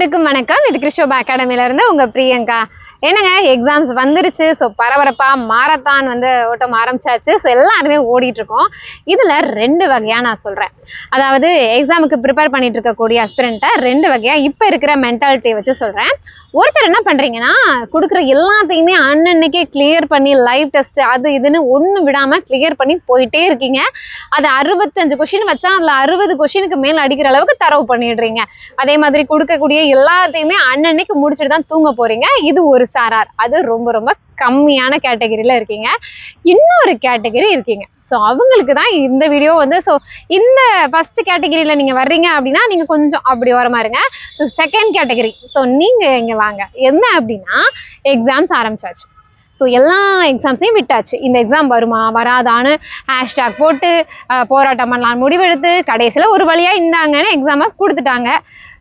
அனைவருக்கும் வணக்கம். இது கிறிஸ்டோபா அகாடமியில இருந்து உங்க பிரியங்கா. என்னங்க எக்ஸாம்ஸ் வந்துருச்சு. ஸோ பரபரப்பாக மாரத்தான் வந்து ஓட்டம் ஆரம்பிச்சாச்சு. ஸோ எல்லாருமே ஓடிட்டு இருக்கோம் இதில் ரெண்டு வகையாக நான் சொல்கிறேன் அதாவது எக்ஸாமுக்கு ப்ரிப்பேர் பண்ணிட்டு இருக்கக்கூடிய அஸ்பிரண்ட்டை ரெண்டு வகையாக இப்போ இருக்கிற மென்டாலிட்டியை வச்சு சொல்கிறேன் ஒருத்தர் என்ன பண்ணுறீங்கன்னா கொடுக்குற எல்லாத்தையுமே அன்னன்னைக்கே கிளியர் பண்ணி லைவ் டெஸ்ட் அது இதுன்னு ஒன்றும் விடாமல் கிளியர் பண்ணி போயிட்டே இருக்கீங்க. அது அறுபத்தஞ்சு கொஷின் வச்சா அதில் அறுபது கொஷினுக்கு மேல் அடிக்கிற அளவுக்கு தரவு பண்ணிடுறீங்க. அதே மாதிரி கொடுக்கக்கூடிய எல்லாத்தையுமே அன்னன்னைக்கு முடிச்சுட்டு தான் தூங்க போகிறீங்க இது ஒரு எஸ்ஆர்ஆர் அது ரொம்ப ரொம்ப கம்மியான கேட்டகரியில இருக்கீங்க. இன்னொரு கேட்டகரி இருக்கீங்க. ஸோ அவங்களுக்கு தான் இந்த வீடியோ வந்து ஸோ இந்த ஃபர்ஸ்ட் கேட்டகரியில் நீங்கள் வர்றீங்க அப்படின்னா நீங்கள் கொஞ்சம் அப்படி ஓரமா இருங்க. ஸோ செகண்ட் கேட்டகரி ஸோ நீங்கள் இங்கே வாங்க. என்ன அப்படின்னா எக்ஸாம்ஸ் ஆரம்பிச்சாச்சு. ஸோ எல்லா எக்ஸாம்ஸையும் விட்டாச்சு. இந்த எக்ஸாம் வருமா வராதான்னு ஹேஷ்டேக் போட்டு போராட்டம் பண்ணலாம் முடிவெடுத்து கடைசியில் ஒரு வழியாக இந்தாங்கன்னு எக்ஸாமை கொடுத்துட்டாங்க.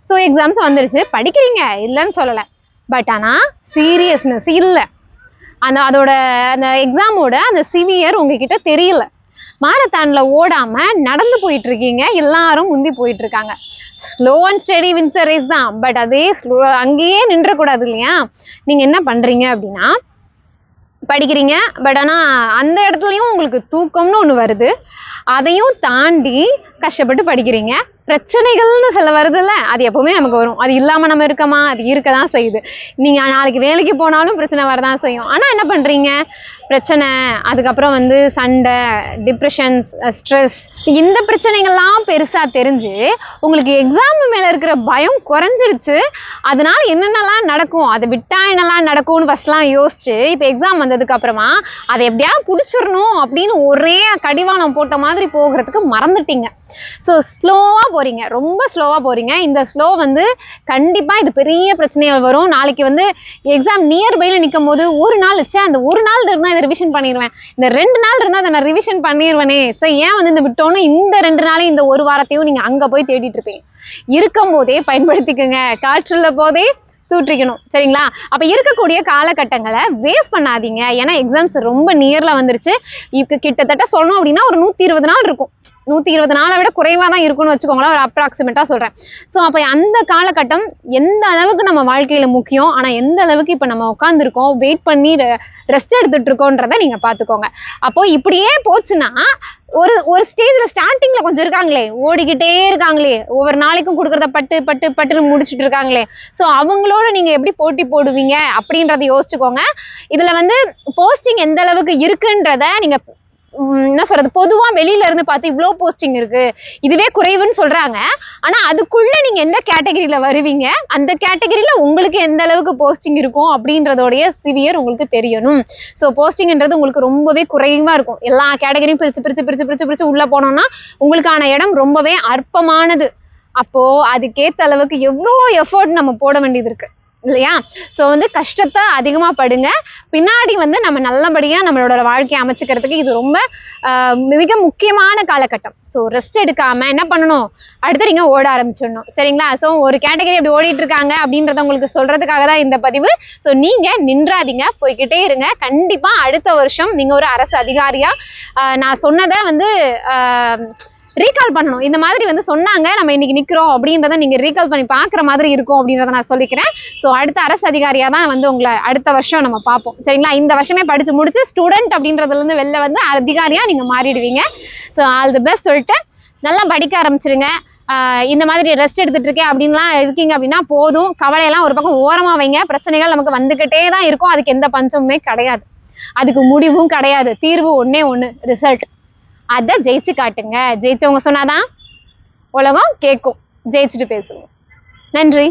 ஸோ எக்ஸாம்ஸ் வந்துருச்சு. படிக்கிறீங்க? இல்லைன்னு சொல்லலை. பட் ஆனால் சீரியஸ்னஸ் இல்லை. அந்த அதோட அந்த எக்ஸாமோட அந்த சிவியர் உங்ககிட்ட தெரியல. மாரத்தானில் ஓடாமல் நடந்து போயிட்டு இருக்கீங்க எல்லாரும் முந்தி போயிட்டு இருக்காங்க slow and steady wins race தான். பட் அதே ஸ்லோ அங்கேயே நின்றக்கூடாது இல்லையா? நீங்கள் என்ன பண்ணுறீங்க அப்படின்னா படிக்கிறீங்க பட் ஆனால் அந்த இடத்துலையும் உங்களுக்கு தூக்கம்னு ஒன்று வருது. அதையும் தாண்டி கஷ்டப்பட்டு படிக்கிறீங்க. பிரச்சனைகள்னு சில வருதுல்ல அது எப்பவுமே நமக்கு வரும். அது இல்லாமல் நம்ம இருக்கமா? அது இருக்க தான் செய்யுது. நீங்கள் நாளைக்கு வேலைக்கு போனாலும் பிரச்சனை வரதான் செய்யும். ஆனால் என்ன பண்ணுறீங்க பிரச்சனை அதுக்கப்புறம் வந்து சண்டை டிப்ரெஷன்ஸ் ஸ்ட்ரெஸ் இந்த பிரச்சனைகள்லாம் பெருசாக தெரிஞ்சு உங்களுக்கு எக்ஸாம் மேலே இருக்கிற பயம் குறைஞ்சிருச்சு. அதனால என்னென்னலாம் நடக்கும்? அதை விட்டா என்னெல்லாம் நடக்கும்னு ஃபர்ஸ்ட்லாம் யோசிச்சு இப்போ எக்ஸாம் வந்ததுக்கு அப்புறமா அதை எப்படியா பிடிச்சிடணும் அப்படின்னு ஒரே கடிவாளம் போட்ட மாதிரி போகிறதுக்கு மறந்துட்டீங்க. ஸோ ஸ்லோவாக போறீங்க. ரொம்ப ஸ்லோவாக போகிறீங்க இந்த ஸ்லோ வந்து கண்டிப்பாக இது பெரிய பிரச்சனையாக வரும். நாளைக்கு வந்து எக்ஸாம் நியர்பையில் நிற்கும் போது ஒரு நாள் வச்சா அந்த ஒரு நாள் இருந்தால் இதை ரிவிஷன் பண்ணிடுவேன் இந்த ரெண்டு நாள் இருந்தால் அதை நான் ரிவிஷன் பண்ணிடுவேனே ஸோ ஏன் வந்து இந்த விட்டோன்னு இந்த ரெண்டு நாளையும் இந்த ஒரு வாரத்தையும் நீங்கள் அங்கே போய் தேடிட்டு இருப்பீங்க. இருக்கும் போதே பயன்படுத்திக்கோங்க. காற்றுள்ள போதே தூற்றிக்கணும். சரிங்களா? அப்போ இருக்கக்கூடிய காலகட்டங்களை வேஸ்ட் பண்ணாதீங்க. ஏன்னா எக்ஸாம்ஸ் ரொம்ப நியரில் வந்துருச்சு. இப்போ கிட்டத்தட்ட சொல்லணும் அப்படின்னா ஒரு நூற்றி இருபது நாள் இருக்கும். நூத்தி இருபது நாளை விட குறைவா தான் இருக்கும்னு வச்சுக்கோங்களேன் ஒரு அப்ராக்சிமேட்டா சொல்றேன். ஸோ அப்ப அந்த காலகட்டம் எந்த அளவுக்கு நம்ம வாழ்க்கையில முக்கியம் ஆனா எந்த அளவுக்கு இப்ப நம்ம உட்காந்துருக்கோம் வெயிட் பண்ணி ரெஸ்ட் எடுத்துட்டு இருக்கோன்றத நீங்க பாத்துக்கோங்க அப்போ இப்படியே போச்சுன்னா ஒரு ஒரு ஸ்டேஜ்ல ஸ்டார்டிங்ல கொஞ்சம் இருக்காங்களே ஓடிக்கிட்டே இருக்காங்களே ஒவ்வொரு நாளைக்கும் கொடுக்கறத பட்டு பட்டு பட்டுன்னு முடிச்சிட்டு இருக்காங்களே ஸோ அவங்களோட நீங்க எப்படி போட்டி போடுவீங்க அப்படின்றத யோசிச்சுக்கோங்க. இதுல வந்து போஸ்டிங் எந்த அளவுக்கு இருக்குன்றத நீங்க என்ன சொல்றது பொதுவா வெளியில இருந்து பார்த்து இவ்வளோ போஸ்டிங் இருக்கு. இதுவே குறைவுன்னு சொல்றாங்க. ஆனா அதுக்குள்ள நீங்க எந்த கேட்டகரியில வருவீங்க? அந்த கேட்டகரியில உங்களுக்கு எந்த அளவுக்கு போஸ்டிங் இருக்கும் அப்படின்றதோடைய சிவியர் உங்களுக்கு தெரியணும். ஸோ போஸ்டிங்ன்றது உங்களுக்கு ரொம்பவே குறைவா இருக்கும். எல்லா கேட்டகரியும் பிரிச்சு பிரிச்சு பிரிச்சு பிரிச்சு பிரிச்சு உள்ள போனோம்னா உங்களுக்கான இடம் ரொம்பவே அற்பமானது. அப்போ அதுக்கேத்த அளவுக்கு எவ்வளோ எஃபோர்ட் நம்ம போட வேண்டியது இருக்கு. இல்லையா? ஸோ வந்து கஷ்டத்தை அதிகமாக படுங்க. பின்னாடி வந்து நம்ம நல்லபடியாக நம்மளோட வாழ்க்கையை அமைச்சுக்கிறதுக்கு இது ரொம்ப மிக முக்கியமான காலகட்டம். ஸோ ரெஸ்ட் எடுக்காமல் என்ன பண்ணணும்? அடுத்து நீங்கள் ஓட ஆரம்பிச்சிடணும். சரிங்களா? ஸோ ஒரு கேட்டகரி அப்படி ஓடிட்டு இருக்காங்க அப்படின்றத உங்களுக்கு சொல்கிறதுக்காக தான் இந்த பதிவு. ஸோ நீங்கள் நின்றாதீங்க. போய்கிட்டே இருங்க. கண்டிப்பாக அடுத்த வருஷம் நீங்கள் ஒரு அரசு அதிகாரியாக நான் சொன்னதை வந்து ரீகால் பண்ணணும். இந்த மாதிரி வந்து சொன்னாங்க நம்ம இன்னைக்கு நிற்கிறோம் அப்படின்றத நீங்கள் ரீகால் பண்ணி பார்க்குற மாதிரி இருக்கும் அப்படின்றத நான் சொல்லிக்கிறேன். ஸோ அடுத்த அரசு அதிகாரியாக தான் வந்து உங்களை அடுத்த வருஷம் நம்ம பார்ப்போம். சரிங்களா? இந்த வருஷமே படித்து முடிச்சு ஸ்டூடெண்ட் அப்படின்றதுலேருந்து வெளில வந்து அதிகாரியாக நீங்கள் மாறிடுவீங்க. ஸோ ஆல் தி பெஸ்ட் சொல்லிட்டு நல்லா படிக்க ஆரம்பிச்சிருங்க. இந்த மாதிரி ரெஸ்ட் எடுத்துட்டு இருக்கேன் அப்படின்லாம் இருக்கீங்க அப்படின்னா போதும். கவலையெல்லாம் ஒரு பக்கம் ஓரமாக வைங்க. பிரச்சனைகள் நமக்கு வந்துக்கிட்டே தான் இருக்கும். அதுக்கு எந்த பஞ்சமுமே கிடையாது. அதுக்கு முடிவும் கிடையாது. தீர்வு ஒன்றே ஒன்று ரிசல்ட் அதை ஜெயிச்சு காட்டுங்க. ஜெயிச்சவங்க சொன்னாதான் உலகம் கேட்கும் ஜெயிச்சுட்டு பேசுங்க நன்றி.